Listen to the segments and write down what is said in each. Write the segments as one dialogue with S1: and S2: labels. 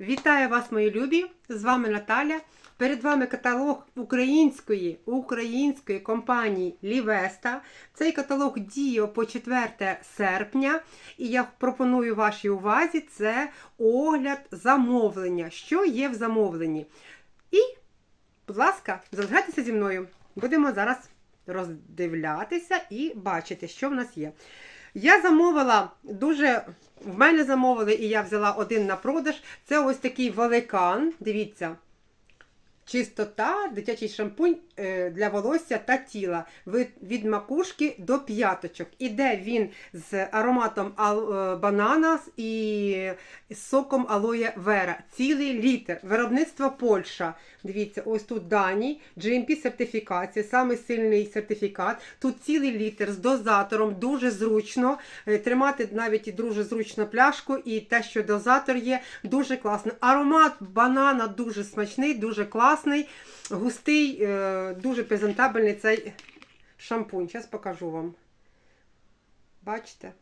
S1: Вітаю вас, мої любі! З вами Наталя. Перед вами каталог української української компанії Лівеста. Цей каталог діє по 4 серпня. І я пропоную вашій увазі це огляд замовлення. Що є в замовленні? І, будь ласка, залишайтеся зі мною. Будемо зараз роздивлятися і бачити, що в нас є. Я замовила дуже. В мене замовили, і я взяла один на продаж. Це ось такий великан. Дивіться. Чистота, дитячий шампунь е, для волосся та тіла від, макушки до п'яточок. Іде він з ароматом е, банана і соком алоє вера. Цілий літр. Виробництво Польща. Дивіться, ось тут дані, GMP сертифікація, самий сильний сертифікат. Тут цілий літр з дозатором, дуже зручно. Е, Тримати навіть дуже зручно пляшку, і те, що дозатор є, дуже класно. Аромат банана дуже смачний, дуже класний, густий, е, дуже презентабельний цей шампунь. Зараз покажу вам. Бачите?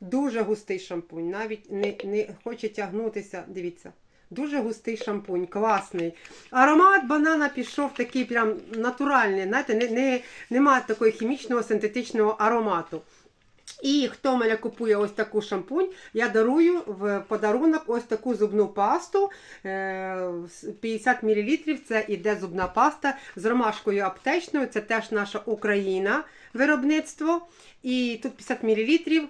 S1: Дуже густий шампунь. Навіть не, не хоче тягнутися. Дивіться. Дуже густий шампунь, класний. Аромат банана пішов такий прям натуральний. Знаєте, не, не, немає такого хімічного синтетичного аромату. І хто мене купує ось таку шампунь, я дарую в подарунок ось таку зубну пасту. Е, 50 мл це іде зубна паста з ромашкою аптечною. Це теж наша Україна виробництво. І тут 50 мл.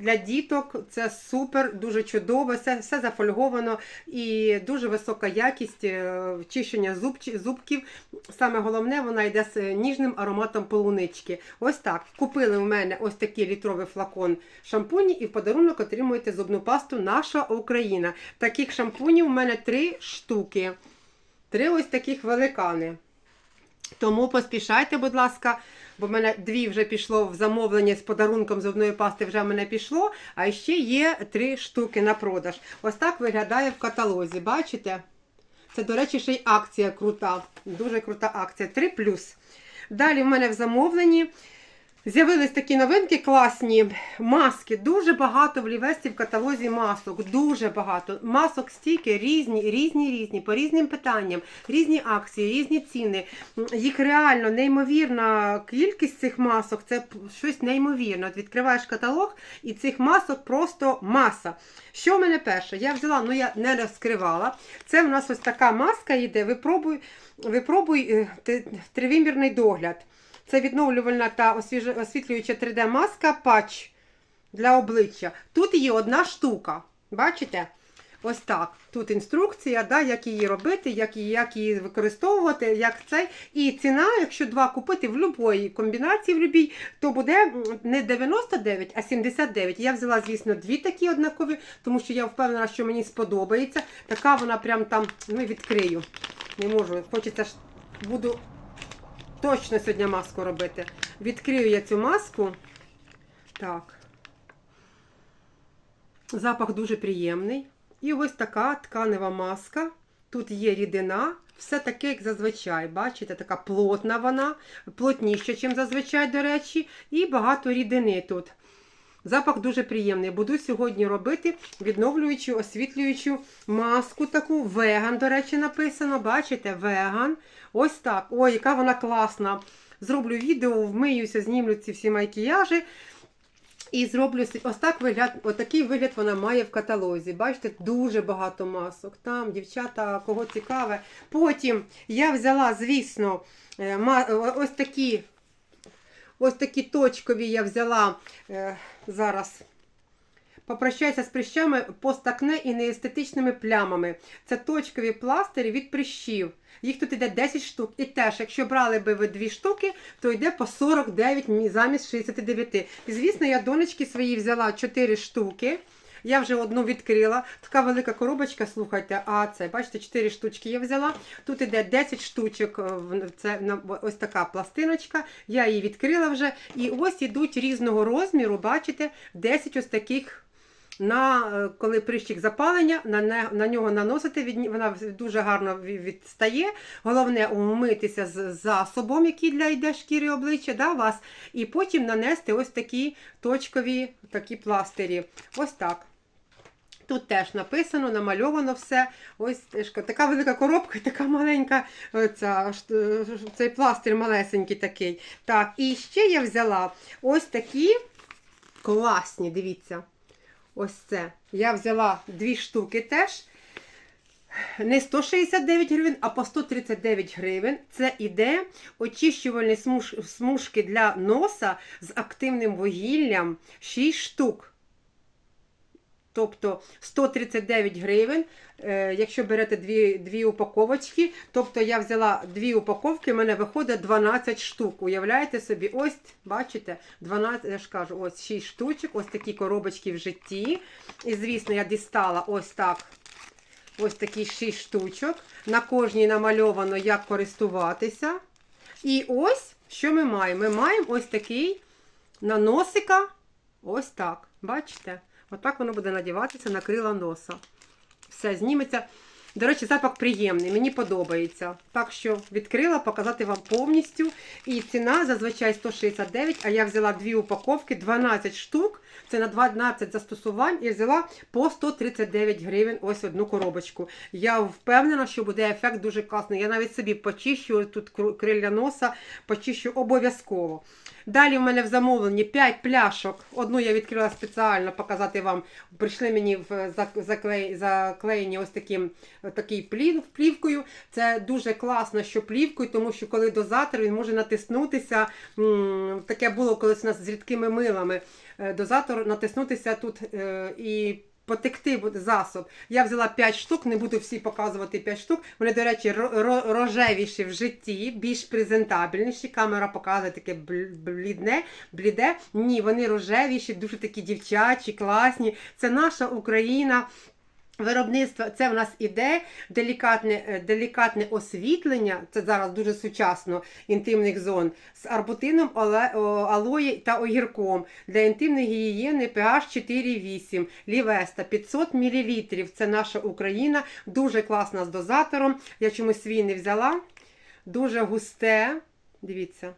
S1: Для діток це супер, дуже чудово, все, все зафольговано і дуже висока якість е, чищення зуб, зубків. Саме головне, вона йде з ніжним ароматом полунички. Ось так. Купили в мене ось такий літровий флакон шампуні і в подарунок отримуєте зубну пасту Наша Україна. Таких шампунів у мене три штуки. Три ось таких великани. Тому поспішайте, будь ласка, бо в мене дві вже пішло в замовлення з подарунком зубної пасти, вже в мене пішло, а ще є три штуки на продаж. Ось так виглядає в каталозі. Бачите? Це, до речі, ще й акція крута. Дуже крута акція. 3 Далі в мене в замовленні. З'явились такі новинки класні маски. Дуже багато в Лівесті в каталозі масок. Дуже багато. Масок стільки різні, різні, різні, по різним питанням, різні акції, різні ціни. Їх реально неймовірна кількість цих масок. Це щось неймовірне. От відкриваєш каталог, і цих масок просто маса. Що в мене перше? Я взяла, ну я не розкривала. Це в нас ось така маска йде. Випробуй, випробуй е, тривимірний догляд. Це відновлювальна та освітлююча 3D-маска патч для обличчя. Тут є одна штука. Бачите? Ось так. Тут інструкція, да, як її робити, як її, як її використовувати, як цей. І ціна, якщо два купити в будь-якій комбінації, в любій, то буде не 99, а 79. Я взяла, звісно, дві такі однакові, тому що я впевнена, що мені сподобається. Така вона прям там, ну відкрию. Не можу, хочеться буду точно сьогодні маску робити. Відкрию я цю маску. Так. Запах дуже приємний. І ось така тканева маска. Тут є рідина. Все таке, як зазвичай. Бачите, така плотна вона, плотніша, ніж зазвичай, до речі, і багато рідини тут. Запах дуже приємний. Буду сьогодні робити відновлюючу, освітлюючу маску таку. Веган, до речі, написано. Бачите, веган. Ось так. Ой, яка вона класна. Зроблю відео, вмиюся, знімлю ці всі макіяжі. І зроблю ось так вигляд, отакий вигляд вона має в каталозі. Бачите, дуже багато масок. Там, дівчата, кого цікаве. Потім я взяла, звісно, е, ось такі, ось такі точкові я взяла е, зараз. Попрощайся з прищами постакне і неестетичними плямами. Це точкові пластирі від прищів. Їх тут іде 10 штук. І теж, якщо брали би ви дві штуки, то йде по 49 замість 69. І звісно, я донечки свої взяла 4 штуки. Я вже одну відкрила. Така велика коробочка, слухайте, а це, бачите, 4 штучки я взяла. Тут іде 10 штучок, е, це ось така пластиночка. Я її відкрила вже. І ось ідуть різного розміру, бачите, 10 ось таких на е, коли прищик запалення, на, не- на нього наносити, від, вона дуже гарно відстає. Головне умитися з засобом, який для йде шкіри обличчя, да, вас, і потім нанести ось такі точкові такі пластирі. Ось так. Тут теж написано, намальовано все. Ось така велика коробка і така маленька ця, цей пластир малесенький такий. Так, і ще я взяла ось такі класні, дивіться. Ось це. Я взяла дві штуки теж. Не 169 гривень, а по 139 гривень. Це іде очищувальні смуж, смужки для носа з активним вугіллям 6 штук. Тобто 139 гривень, е, якщо берете дві, дві упаковочки, тобто я взяла дві упаковки, в мене виходить 12 штук. Уявляєте собі, ось, бачите, 12, я ж кажу, ось 6 штучок, ось такі коробочки в житті. І, звісно, я дістала ось так. Ось такі 6 штучок. На кожній намальовано, як користуватися. І ось, що ми маємо? Ми маємо ось такий на носика. Ось так. Бачите? Отак воно буде надіватися на крила носа. Все, зніметься. До речі, запах приємний, мені подобається. Так що відкрила показати вам повністю. І ціна зазвичай 169, а я взяла дві упаковки, 12 штук. Це на 12 застосувань і взяла по 139 гривень ось одну коробочку. Я впевнена, що буде ефект дуже класний. Я навіть собі почищу тут крилля носа, почищу обов'язково. Далі в мене в замовленні 5 пляшок. Одну я відкрила спеціально показати вам. Прийшли мені в заклеєні ось таким такий плів, плівкою. Це дуже класно, що плівкою, тому що коли дозатор він може натиснутися. Таке було колись у нас з рідкими милами. Е, Дозатор натиснутися тут е, і. Потекти засоб. Я взяла 5 штук, не буду всі показувати 5 штук. Вони, до речі, ро- ро- рожевіші в житті, більш презентабельніші. Камера показує таке блідне, бліде. Ні, вони рожевіші, дуже такі дівчачі, класні. Це наша Україна. Виробництво це в нас іде делікатне, е, делікатне освітлення. Це зараз дуже сучасно інтимних зон з арбутином, алої та огірком для інтимної гігієни pH 4,8, Лівеста 500 мл. Це наша Україна, дуже класна з дозатором. Я чомусь свій не взяла. Дуже густе. Дивіться.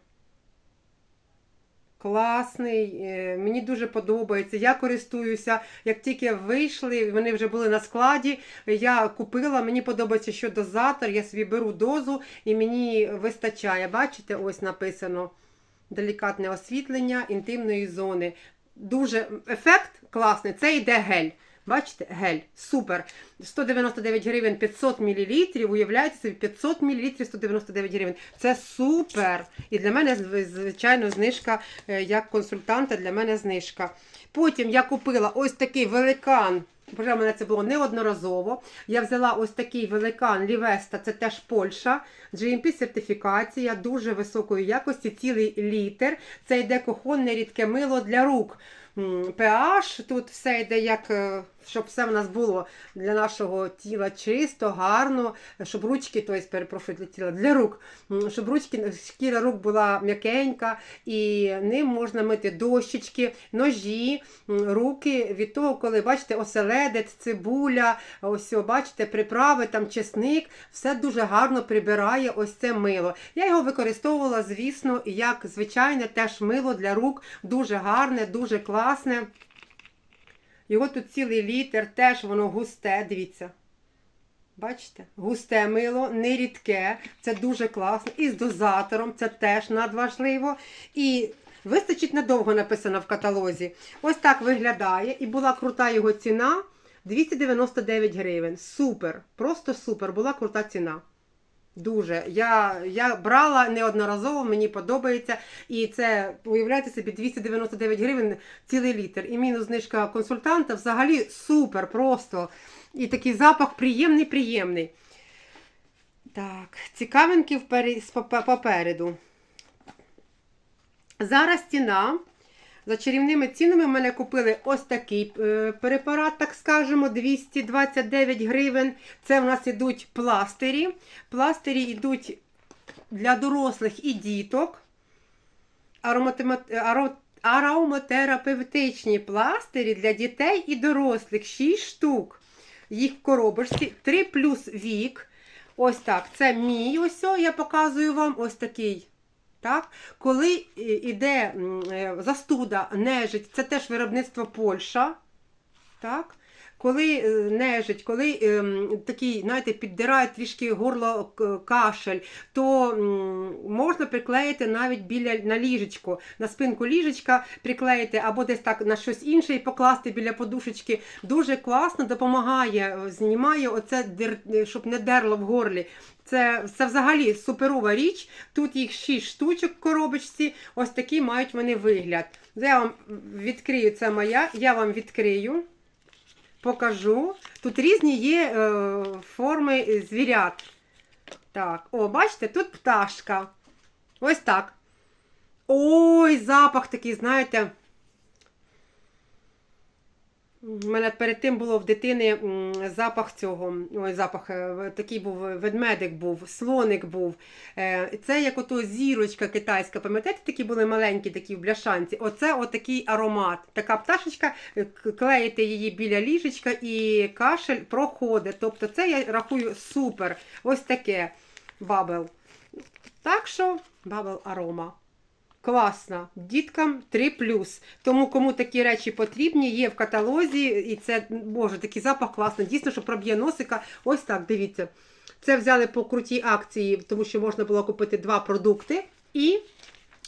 S1: Класний, е, мені дуже подобається. Я користуюся. Як тільки вийшли, вони вже були на складі. Я купила, мені подобається, що дозатор. Я собі беру дозу і мені вистачає. Бачите, ось написано делікатне освітлення інтимної зони. Дуже ефект класний. Це йде гель. Бачите, гель, супер. 199 гривень 500 мл. Уявляєте собі, 500 мл 199 гривень. Це супер. І для мене, звичайно, знижка е, як консультанта, для мене знижка. Потім я купила ось такий великан. В мене це було неодноразово. Я взяла ось такий великан Лівеста, це теж Польща. GMP сертифікація дуже високої якості, цілий літр. Це йде кухонне рідке мило для рук. pH, тут все йде як, е, щоб все в нас було для нашого тіла чисто, гарно, щоб ручки, тобто, перепрошую, для тіла, для рук, щоб ручки, шкіра рук була м'якенька, і ним можна мити дощечки, ножі, руки від того, коли бачите, оселедець, цибуля, ось бачите, приправи, там чесник, все дуже гарно прибирає ось це мило. Я його використовувала, звісно, як звичайне теж мило для рук, дуже гарне, дуже класне. Його тут цілий літр, теж воно густе, дивіться. Бачите? Густе мило, не рідке, це дуже класно. І з дозатором, це теж надважливо. І вистачить надовго написано в каталозі. Ось так виглядає. І була крута його ціна 299 гривень. Супер! Просто супер! Була крута ціна. Дуже. Я, я брала неодноразово, мені подобається. І це, уявляєте собі, 299 гривень цілий літр. І мінус знижка консультанта взагалі супер просто. І такий запах приємний, приємний. Так, цікавинки впері- попереду. Зараз ціна. За чарівними цінами в мене купили ось такий е, препарат, так скажемо, 229 гривень. Це в нас ідуть пластирі. Пластирі йдуть для дорослих і діток. Ароматерапевтичні пластирі для дітей і дорослих 6 штук. Їх в коробочці 3 плюс вік. Ось так. Це мій ось, я показую вам ось такий. Так? Коли йде іде е, застуда, нежить, це теж виробництво Польща. Так? Коли е, нежить, коли ем, такий, знаєте, піддирає трішки горло кашель, то можна приклеїти навіть біля на ліжечко, на спинку ліжечка приклеїти або десь так на щось інше і покласти біля подушечки. Дуже класно допомагає, е, знімає оце, щоб не дерло в горлі. Це, це взагалі суперова річ. Тут їх 6 штучок в коробочці. Ось такий мають вони вигляд. Я вам відкрию, це моя, я вам відкрию, покажу. Тут різні є е, форми звірят. Так, о, бачите, тут пташка. Ось так. Ой, запах такий, знаєте. У мене перед тим було в дитини запах цього. Ой, запах е, такий був ведмедик був, слоник був. Е, Це як ото зірочка китайська. Пам'ятаєте, такі були маленькі, такі в бляшанці. Оце отакий аромат. Така пташечка, е, клеїте її біля ліжечка і кашель проходить. Тобто, це я рахую супер. Ось таке бабел. Так що бабел арома. Класно. Діткам 3 Тому кому такі речі потрібні, є в каталозі, і це, боже, такий запах класний. Дійсно, що проб'є носика. Ось так, дивіться. Це взяли по крутій акції, тому що можна було купити два продукти. І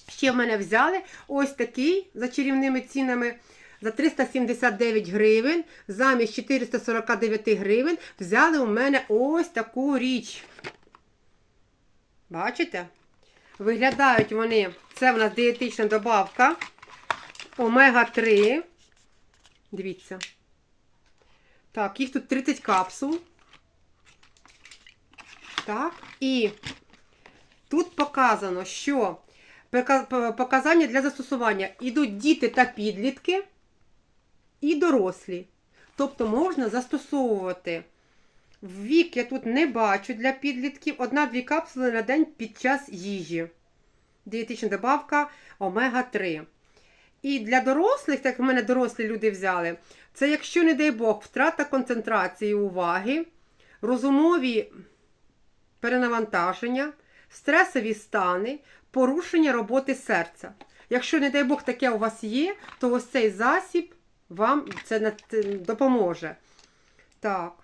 S1: ще в мене взяли ось такий за чарівними цінами. За 379 гривень, замість 449 гривень, взяли у мене ось таку річ. Бачите? Виглядають вони, це в нас дієтична добавка. Омега-3. Дивіться. Так, їх тут 30 капсул. Так, і тут показано, що показання для застосування ідуть діти та підлітки і дорослі. Тобто можна застосовувати. Вік я тут не бачу для підлітків. Одна-дві капсули на день під час їжі. Дієтична добавка омега-3. І для дорослих, так в мене дорослі люди взяли, це якщо, не дай Бог, втрата концентрації уваги, розумові перенавантаження, стресові стани, порушення роботи серця. Якщо, не дай Бог, таке у вас є, то ось цей засіб вам це допоможе. Так.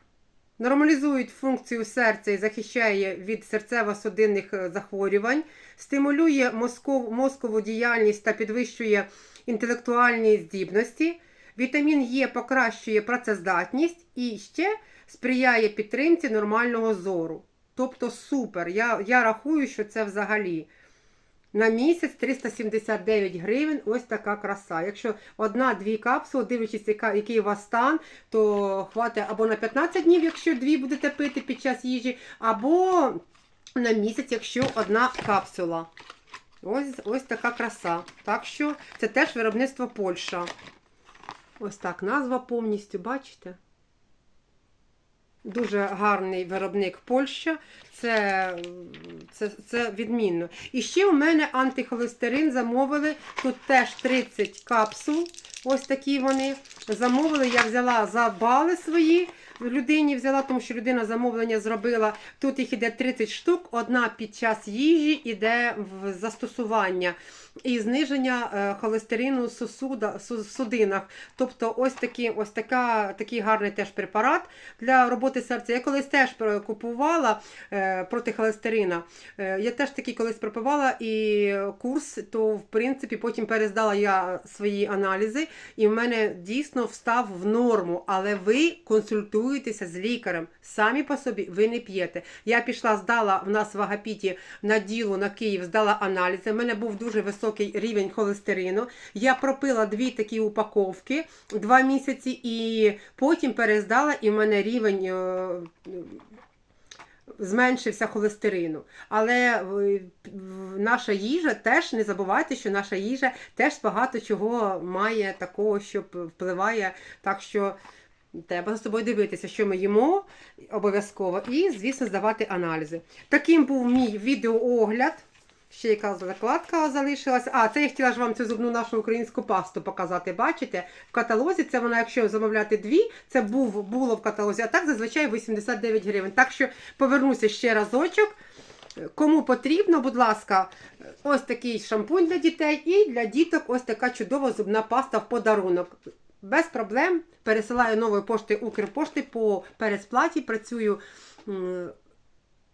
S1: Нормалізують функцію серця і захищає від серцево-судинних е, захворювань, стимулює мозков, мозкову діяльність та підвищує інтелектуальні здібності. Вітамін Е покращує працездатність і ще сприяє підтримці нормального зору. Тобто супер. Я, я рахую, що це взагалі. На місяць 379 гривень, ось така краса. Якщо одна-дві капсули, дивлячись, який у вас стан, то хватить або на 15 днів, якщо дві будете пити під час їжі, або на місяць, якщо одна капсула. Ось, ось така краса. Так що це теж виробництво Польща. Ось так, назва повністю, бачите? Дуже гарний виробник Польща. Це, це, це відмінно. І ще у мене антихолестерин замовили. Тут теж 30 капсул. Ось такі вони. Замовили, я взяла за бали свої. Людині взяла, тому що людина замовлення зробила. Тут їх іде 30 штук, одна під час їжі іде в застосування і зниження е, холестерину в судинах. Тобто ось, такі, ось така, такий гарний теж препарат для роботи серця. Я колись теж купувала е, проти холестерина. Е, я теж такий колись пропивала і курс, то в принципі потім перездала я свої аналізи, і в мене дійсно встав в норму. Але ви консультуєтеся з лікарем. Самі по собі ви не п'єте. Я пішла, здала в нас в Агапіті на діло на Київ, здала аналізи. У мене був дуже високий рівень холестерину. Я пропила дві такі упаковки два місяці, і потім перездала, і в мене рівень. е, Зменшився холестерину. Але е, наша їжа теж не забувайте, що наша їжа теж багато чого має такого, що впливає. Так що треба за собою дивитися, що ми їмо обов'язково, і, звісно, здавати аналізи. Таким був мій відеоогляд. Ще яка закладка залишилася. А, це я хотіла ж вам цю зубну нашу українську пасту показати. Бачите? В каталозі це вона, якщо замовляти дві, це був, було в каталозі, а так зазвичай 89 гривень. Так що повернуся ще разочок. Кому потрібно, будь ласка, ось такий шампунь для дітей і для діток ось така чудова зубна паста в подарунок. Без проблем пересилаю нової пошти Укрпошти по пересплаті. Працюю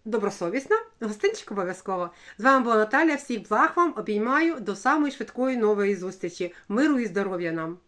S1: добросовісно, гостинчик обов'язково. З вами була Наталя. Всіх благ вам обіймаю до самої швидкої нової зустрічі. Миру і здоров'я нам!